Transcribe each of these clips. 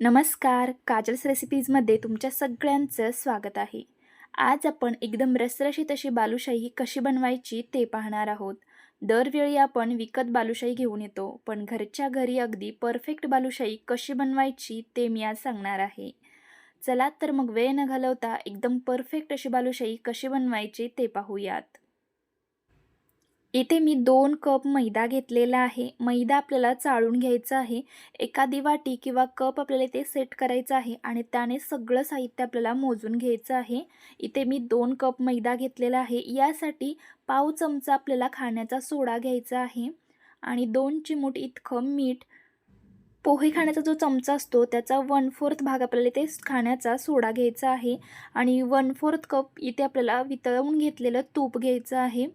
नमस्कार काजल्स रेसिपीजमध्ये तुमच्या सगळ्यांचं स्वागत आहे. आज आपण एकदम रसरशीत अशी बालुशाही कशी बनवायची ते पाहणार आहोत. दरवेळी आपण विकत बालुशाही घेऊन येतो पण घरच्या घरी अगदी परफेक्ट बालुशाही कशी बनवायची ते मी आज सांगणार आहे. चला तर मग वेळ न घालवता एकदम परफेक्ट अशी बालुशाही कशी बनवायची ते पाहूयात. इथे मी दोन कप मैदा घेतलेला आहे. मैदा आपल्याला चाळून घ्यायचा आहे. एखादी वाटी किंवा कप आपल्याला इथे सेट करायचं आहे आणि त्याने सगळं साहित्य आपल्याला मोजून घ्यायचं आहे. इथे मी दोन कप मैदा घेतलेला आहे. यासाठी पाव चमचा आपल्याला खाण्याचा सोडा घ्यायचा आहे. आणि दोन चिमूट इतकं मीठ. पोहे खाण्याचा जो चमचा असतो त्याचा वन फोर्थ भाग आपल्याला इथे खाण्याचा सोडा घ्यायचा आहे. आणि वन फोर्थ कप इथे आपल्याला वितळवून घेतलेलं तूप घ्यायचं आहे.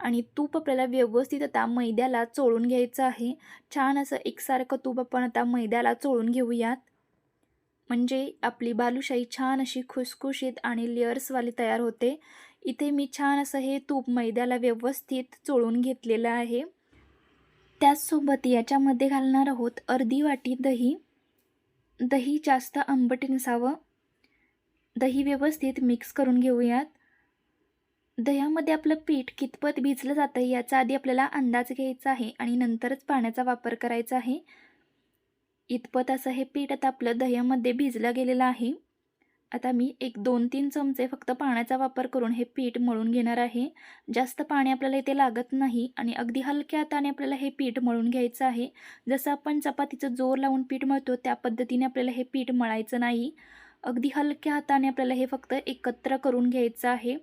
आणि तूप आपल्याला व्यवस्थित आता मैद्याला चोळून घ्यायचं आहे. छान असं एकसारखं तूप आपण आता मैद्याला चोळून घेऊयात. म्हणजे आपली बालुशाही छान अशी खुसखुशीत आणि लेअर्सवाली तयार होते. इथे मी छान असं हे तूप मैद्याला व्यवस्थित चोळून घेतलेलं आहे. त्याचसोबत याच्यामध्ये घालणार आहोत अर्धी वाटी दही. दही जास्त आंबट नसावं दही व्यवस्थित मिक्स करून घेऊयात. दह्यामध्ये आपलं पीठ कितपत भिजलं जातं याचा आधी आपल्याला अंदाज घ्यायचा आहे आणि नंतरच पाण्याचा वापर करायचा आहे. इतपत असं हे पीठ आता आपलं दह्यामध्ये भिजलं गेलेलं आहे. आता मी एक दोन तीन चमचे फक्त पाण्याचा वापर करून हे पीठ मळून घेणार आहे. जास्त पाणी आपल्याला इथे लागत नाही आणि अगदी हलक्या हाताने आपल्याला हे पीठ मळून घ्यायचं आहे. जसं आपण चपातीचं जोर लावून पीठ मळतो त्या पद्धतीने आपल्याला हे पीठ मळायचं नाही. अगदी हलक्या हाताने आपल्याला हे फक्त एकत्र करून घ्यायचं आहे.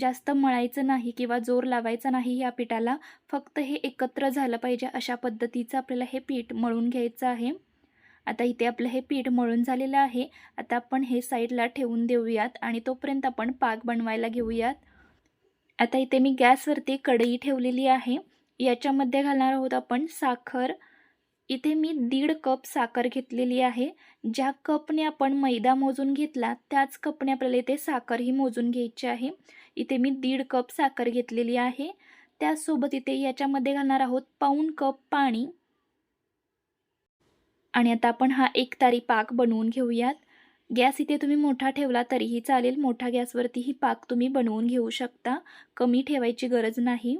जास्त मळायचं नाही किंवा जोर लावायचा नाही या पिठाला फक्त हे एकत्र झालं पाहिजे अशा पद्धतीचं आपल्याला हे पीठ मळून घ्यायचं आहे. आता इथे आपलं हे पीठ मळून झालेलं आहे. आता आपण हे साईडला ठेवून देऊयात आणि तोपर्यंत आपण पाक बनवायला घेऊयात. आता इथे मी गॅसवरती कढई ठेवलेली आहे. याच्यामध्ये घालणार आहोत आपण साखर. इथे मी दीड कप साखर घेतलेली आहे. ज्या कपने आपण मैदा मोजून घेतला त्याच कपने आपल्याला इथे साखरही मोजून घ्यायची आहे. इथे मी दीड कप साखर घेतलेली आहे. त्याचसोबत इथे याच्यामध्ये घालणार आहोत पाऊन कप पाणी. आणि आता आपण हा एक तारी पाक बनवून घेऊयात. गॅस इथे तुम्ही मोठा ठेवला तरीही चालेल. मोठ्या गॅसवरतीही पाक तुम्ही बनवून घेऊ शकता. कमी ठेवायची गरज नाही.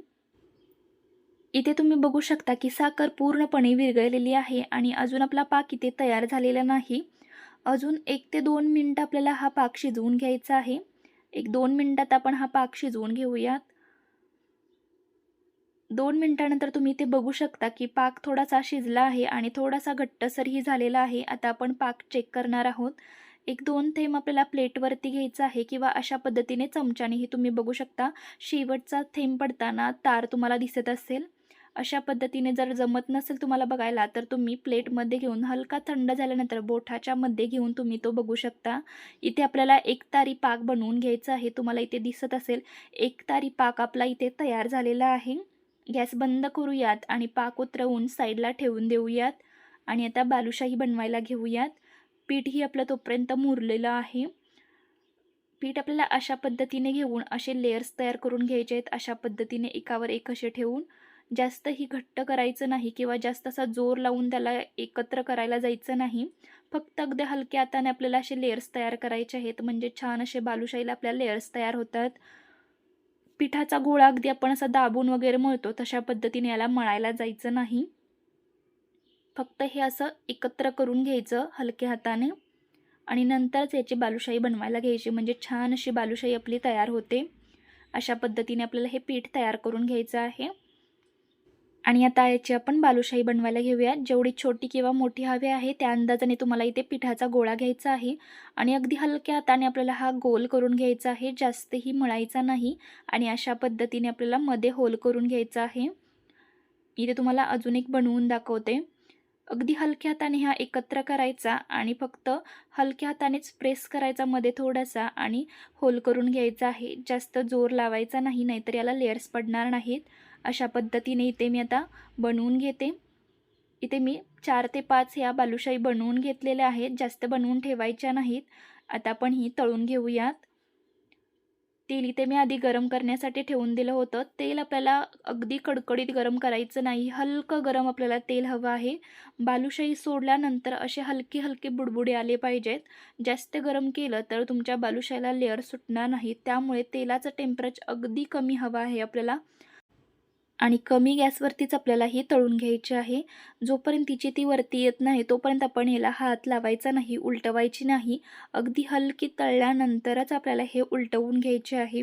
इथे तुम्ही बघू शकता की साखर पूर्णपणे विरघळलेली आहे आणि अजून आपला पाक इथे तयार झालेला नाही. अजून एक ते दोन मिनटं आपल्याला हा पाक शिजवून घ्यायचा आहे. एक दोन मिनटात आपण हा पाक शिजवून घेऊयात. दोन मिनटानंतर तुम्ही इथे बघू शकता की पाक थोडासा शिजला आहे आणि थोडासा घट्टसरही झालेला आहे. आता आपण पाक चेक करणार आहोत. एक दोन थेंब आपल्याला प्लेटवरती घ्यायचा आहे किंवा अशा पद्धतीने चमच्यानेही तुम्ही बघू शकता. शेवटचा थेंब पडताना तार तुम्हाला दिसत असेल. अशा पद्धतीने जर जमत नसेल तुम्हाला बघायला तर तुम्ही प्लेटमध्ये घेऊन हलका थंड झाल्यानंतर बोठाच्या मध्ये घेऊन तुम्ही तो बघू शकता. इथे आपल्याला एक तारी पाक बनवून घ्यायचा आहे. तुम्हाला इथे दिसत असेल एक तारी पाक आपला इथे तयार झालेला आहे. गॅस बंद करूयात आणि पाक उतरवून साईडला ठेवून देऊयात. आणि आता बालुशाही बनवायला घेऊयात. पीठही आपलं तोपर्यंत मुरलेलं आहे. पीठ आपल्याला अशा पद्धतीने घेऊन असे लेयर्स तयार करून घ्यायचे आहेत. अशा पद्धतीने एकावर एक असे ठेवून. जास्त ही घट्ट करायचं नाही किंवा जास्त असा जोर लावून त्याला एकत्र करायला जायचं नाही. फक्त अगदी हलक्या हाताने आपल्याला असे लेयर्स तयार करायचे आहेत. म्हणजे छान असे बालुशाहीला आपल्या लेयर्स तयार होतात. पिठाचा गोळा अगदी आपण असा दाबून वगैरे मळतो तशा पद्धतीने याला मळायला जायचं नाही. फक्त हे असं एकत्र करून घ्यायचं हलक्या हाताने. आणि नंतरच याची बालुशाही बनवायला घ्यायची. म्हणजे छान अशी बालुशाही आपली तयार होते. अशा पद्धतीने आपल्याला हे पीठ तयार करून घ्यायचं आहे. आणि आता याची आपण बालुशाही बनवायला घेऊया जेवढी छोटी किंवा मोठी हवी आहे त्या अंदाजाने तुम्हाला इथे पिठाचा गोळा घ्यायचा आहे. आणि अगदी हलक्या हाताने आपल्याला हा गोल करून घ्यायचा आहे. जास्तही मळायचा नाही आणि अशा पद्धतीने आपल्याला मध्ये होल करून घ्यायचा आहे. इथे तुम्हाला अजून एक बनवून दाखवते. अगदी हलक्या हाताने हा एकत्र करायचा आणि फक्त हलक्या हातानेच प्रेस करायचा मध्ये थोडासा आणि होल करून घ्यायचा आहे. जास्त जोर लावायचा नाही नाहीतर याला लेअर्स पडणार नाहीत. अशा पद्धतीने इथे मी आता बनवून घेते. इथे मी चार ते पाच ह्या बालुशाही बनवून घेतलेल्या आहेत. जास्त बनवून ठेवायच्या नाहीत. आता आपण ही तळून घेऊयात. तेल इथे मी आधी गरम करण्यासाठी ठेवून दिलं होतं. तेल आपल्याला अगदी कडकडीत गरम करायचं नाही. हलकं गरम आपल्याला तेल हवं आहे. बालुशाही सोडल्यानंतर असे हलके हलके बुडबुडे आले पाहिजेत. जास्त गरम केलं तर तुमच्या बालुशाहीला लेअर सुटणार नाही त्यामुळे तेलाचं टेम्परेचर अगदी कमी हवं आहे आपल्याला. आणि कमी गॅसवरतीच आपल्याला हे तळून घ्यायचे आहे. जोपर्यंत तिची ती वरती येत नाही तोपर्यंत आपण याला हात लावायचा नाही उलटवायची नाही. अगदी हलकी तळल्यानंतरच आपल्याला हे उलटवून घ्यायचे आहे.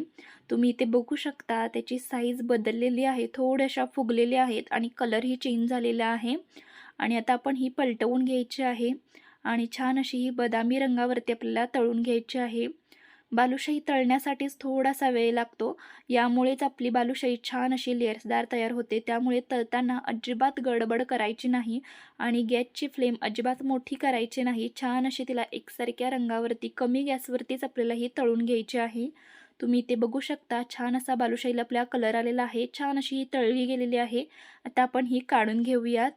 तुम्ही इथे बघू शकता त्याची साईज बदललेली आहे थोड्याशा फुगलेल्या आहेत आणि कलरही चेंज झालेला आहे. आणि आता आपण ही पलटवून घ्यायची आहे. आणि छान अशी ही बदामी रंगावरती आपल्याला तळून घ्यायची आहे. बालुशाही तळण्यासाठीच थोडासा वेळ लागतो. यामुळेच आपली बालुशाही छान अशी लेअर्सदार तयार होते. त्यामुळे तळताना अजिबात गडबड करायची नाही आणि गॅसची फ्लेम अजिबात मोठी करायची नाही. छान अशी तिला एकसारख्या रंगावरती कमी गॅसवरतीच आपल्याला ही तळून घ्यायची आहे. तुम्ही इथे बघू शकता. छान असा बालुशाहीला आपल्या कलर आलेला आहे. छान अशी ही तळली गेलेली आहे. आता आपण ही काढून घेऊयात.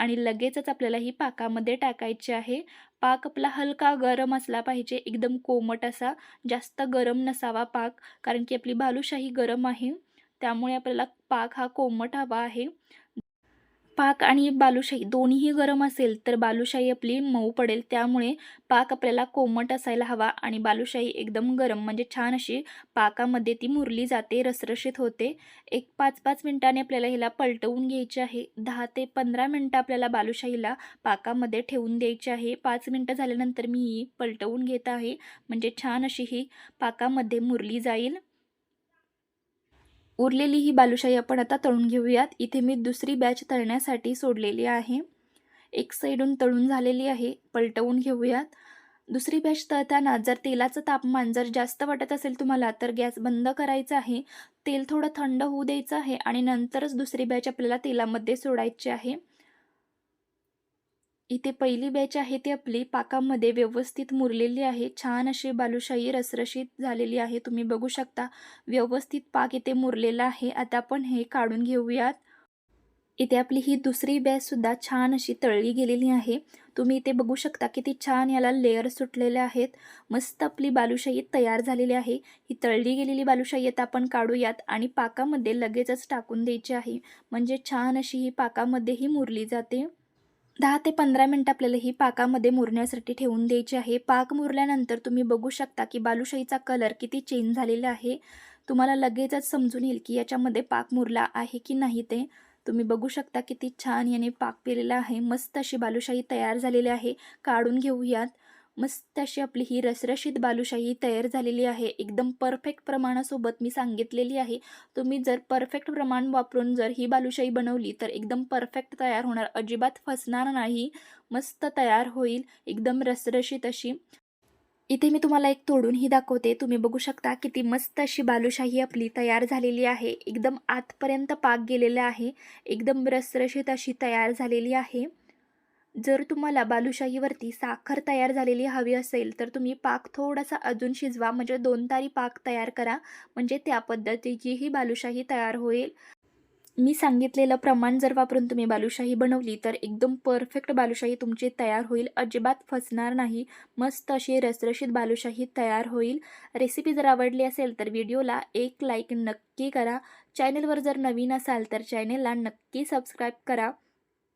आणि लगेचच आपल्याला ही पाकामध्ये टाकायची आहे. पाक आपला हलका गरम असला पाहिजे एकदम कोमट असा जास्त गरम नसावा पाक कारण की आपली बालुशाही गरम आहे त्यामुळे आपल्याला पाक हा कोमट हवा आहे. पाक आणि बालुशाही दोन्हीही गरम असेल तर बालुशाही आपली मऊ पडेल. त्यामुळे पाक आपल्याला कोमट असायला हवा आणि बालुशाही एकदम गरम म्हणजे छान अशी पाकामध्ये ती मुरली जाते रसरशीत होते. एक पाच पाच मिनटाने आपल्याला हिला पलटवून घ्यायची आहे. दहा ते पंधरा मिनटं आपल्याला बालुशाहीला पाकामध्ये ठेवून द्यायची आहे. पाच मिनटं झाल्यानंतर मी ही पलटवून घेत आहे. म्हणजे छान अशी ही पाकामध्ये मुरली जाईल. उरलेली ही बालुशाही आपण आता तळून घेऊयात. इथे मी दुसरी बॅच तळण्यासाठी सोडलेली आहे. एक साईडून तळून झालेली आहे. पलटवून घेऊयात. दुसरी बॅच तळताना जर तेलाचं तापमान जर जास्त वाटत असेल तुम्हाला तर गॅस बंद करायचा आहे. तेल थोडं थंड होऊ द्यायचं आहे आणि नंतरच दुसरी बॅच आपल्याला तेलामध्ये सोडायची आहे. इथे पहिली बॅच आहे ती आपली पाकामध्ये व्यवस्थित मुरलेली आहे. छान अशी बालुशाही रसरशीत झालेली आहे. तुम्ही बघू शकता व्यवस्थित पाक इथे मुरलेला आहे. आता आपण हे काढून घेऊयात. इथे आपली ही दुसरी बॅचसुद्धा छान अशी तळली गेलेली आहे. तुम्ही इथे बघू शकता किती छान याला लेअर सुटलेले आहेत. मस्त आपली बालुशाही तयार झालेली आहे. ही तळली गेलेली बालुशाही आता आपण काढूयात आणि पाकामध्ये लगेचच टाकून द्यायची आहे. म्हणजे छान अशी ही पाकामध्येही मुरली जाते. दहा ते पंधरा मिनटं आपल्याला ही पाकामध्ये मुरण्यासाठी ठेवून द्यायची आहे. पाक मुरल्यानंतर तुम्ही बघू शकता की बालुशाहीचा कलर किती चेंज झालेला आहे. तुम्हाला लगेचच समजून येईल की याच्यामध्ये पाक मुरला आहे की नाही ते. तुम्ही बघू शकता किती छान याने पाक पिलेला आहे. मस्त अशी बालुशाही तयार झालेली आहे. काढून घेऊयात. मस्त अशी आपली ही रसरशीत बालुशाही तयार झालेली आहे. एकदम परफेक्ट प्रमाणासोबत मी सांगितलेली आहे. तुम्ही जर परफेक्ट प्रमाण वापरून जर ही बालुशाही बनवली तर एकदम परफेक्ट तयार होणार. अजिबात फसणार नाही. मस्त तयार होईल. एकदम रसरशीत अशी. इथे मी तुम्हाला एक तोडूनही दाखवते. तुम्ही बघू शकता किती मस्त अशी बालुशाही आपली तयार झालेली आहे. एकदम आतपर्यंत पाक गेलेला आहे. एकदम रसरशीत अशी तयार झालेली आहे. जर तुम्हाला बालुशाहीवरती साखर तयार झालेली हवी असेल तर तुम्ही पाक थोडासा अजून शिजवा. म्हणजे दोन तारी पाक तयार करा. म्हणजे त्या पद्धतीची ही बालुशाही तयार होईल. मी सांगितलेलं प्रमाण जर वापरून तुम्ही बालुशाही बनवली तर एकदम परफेक्ट बालुशाही तुमची तयार होईल. अजिबात फसणार नाही. मस्त अशी रसरशीत बालुशाही तयार होईल. रेसिपी जर आवडली असेल तर व्हिडिओला एक लाईक नक्की करा. चॅनलवर जर नवीन असाल तर चॅनलला नक्की सबस्क्राईब करा.